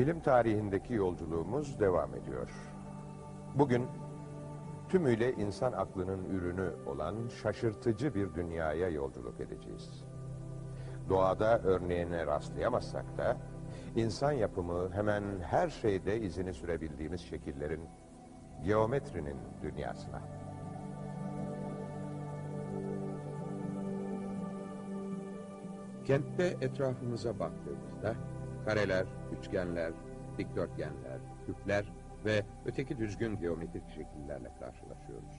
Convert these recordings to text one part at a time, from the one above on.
Bilim tarihindeki yolculuğumuz devam ediyor. Bugün tümüyle insan aklının ürünü olan şaşırtıcı bir dünyaya yolculuk edeceğiz. Doğada örneğine rastlayamazsak da insan yapımı hemen her şeyde izini sürebildiğimiz şekillerin geometrinin dünyasına. Kentte etrafımıza baktığımızda kareler, üçgenler, dikdörtgenler, küpler ve öteki düzgün geometrik şekillerle karşılaşıyoruz.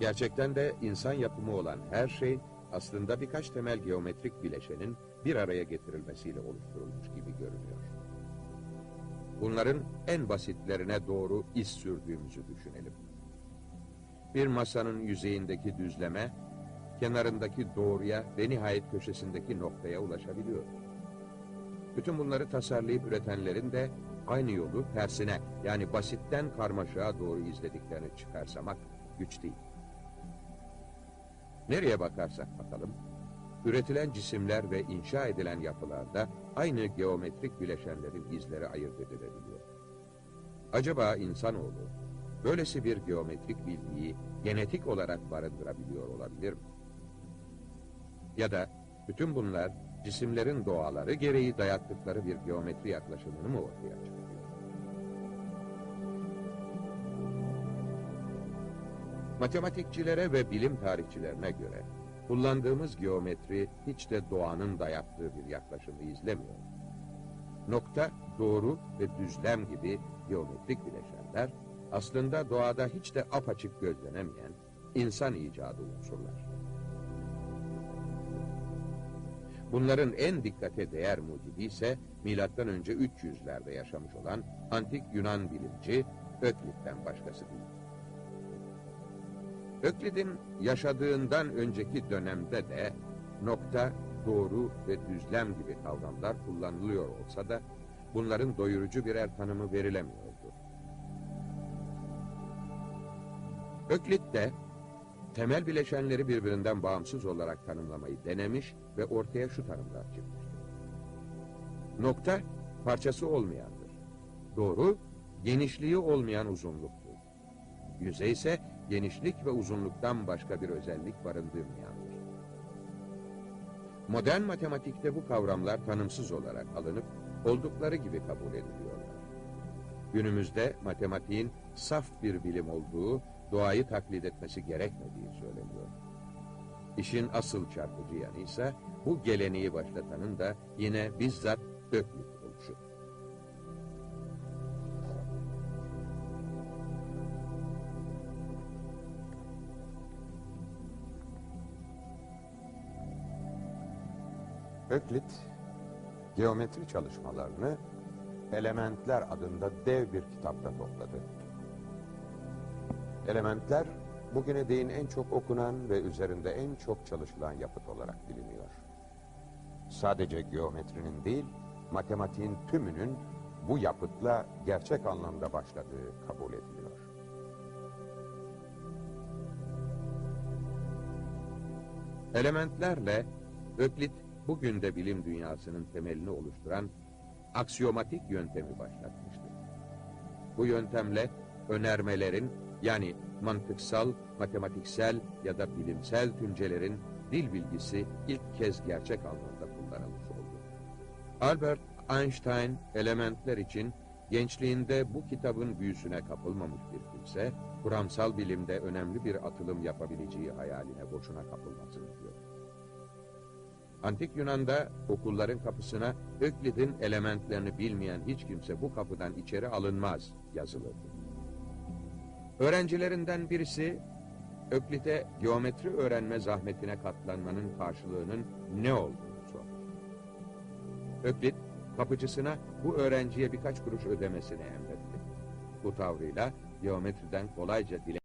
Gerçekten de insan yapımı olan her şey aslında birkaç temel geometrik bileşenin bir araya getirilmesiyle oluşturulmuş gibi görünüyor. Bunların en basitlerine doğru iz sürdüğümüzü düşünelim. Bir masanın yüzeyindeki düzleme, kenarındaki doğruya ve nihayet köşesindeki noktaya ulaşabiliyor. Bütün bunları tasarlayıp üretenlerin de aynı yolu tersine yani basitten karmaşaya doğru izlediklerini çıkarsamak güç değil. Nereye bakarsak bakalım, üretilen cisimler ve inşa edilen yapılarda aynı geometrik bileşenlerin izleri ayırt edilebiliyor. Acaba insanoğlu böylesi bir geometrik bilgiyi genetik olarak barındırabiliyor olabilir mi? Ya da bütün bunlar cisimlerin doğaları gereği dayattıkları bir geometri yaklaşımını mı ortaya çıkarıyor? Matematikçilere ve bilim tarihçilerine göre kullandığımız geometri hiç de doğanın dayattığı bir yaklaşımı izlemiyor. Nokta, doğru ve düzlem gibi geometrik bileşenler aslında doğada hiç de apaçık gözlenemeyen insan icadı unsurlar. Bunların en dikkate değer mucidi ise önce 300'lerde yaşamış olan antik Yunan bilimci Öklit'ten başkası değil. Öklid'in yaşadığından önceki dönemde de nokta, doğru ve düzlem gibi kavramlar kullanılıyor olsa da bunların doyurucu birer tanımı verilemiyordu. Öklit de temel bileşenleri birbirinden bağımsız olarak tanımlamayı denemiş ve ortaya şu tanımlar çıkmıştır. Nokta parçası olmayandır. Doğru, genişliği olmayan uzunluktur. Yüzey ise genişlik ve uzunluktan başka bir özellik barındırmayandır. Modern matematikte bu kavramlar tanımsız olarak alınıp oldukları gibi kabul ediliyorlar. Günümüzde matematiğin saf bir bilim olduğu, doğayı taklit etmesi gerekmediği söyleniyor. İşin asıl çarpıcı yanı ise bu geleneği başlatanın da yine bizzat Öklit oluşu. Öklit, geometri çalışmalarını Elementler adında dev bir kitapta topladı. Elementler, bugüne değin en çok okunan ve üzerinde en çok çalışılan yapıt olarak biliniyor. Sadece geometrinin değil, matematiğin tümünün bu yapıtla gerçek anlamda başladığı kabul ediliyor. Elementlerle Öklit bugün de bilim dünyasının temelini oluşturan aksiyomatik yöntemi başlatmıştır. Bu yöntemle önermelerin yani mantıksal, matematiksel ya da bilimsel tüncelerin dil bilgisi ilk kez gerçek anlamda kullanılmış oldu. Albert Einstein elementler için gençliğinde bu kitabın büyüsüne kapılmamış bir kimse, kuramsal bilimde önemli bir atılım yapabileceği hayaline boşuna kapılmasın diyor. Antik Yunan'da okulların kapısına Öklid'in elementlerini bilmeyen hiç kimse bu kapıdan içeri alınmaz yazılırdı. Öğrencilerinden birisi Öklit'e geometri öğrenme zahmetine katlanmanın karşılığının ne olduğunu sordu. Öklit kapıcısına bu öğrenciye birkaç kuruş ödemesini emretti. Bu tavrıyla geometriden kolayca dile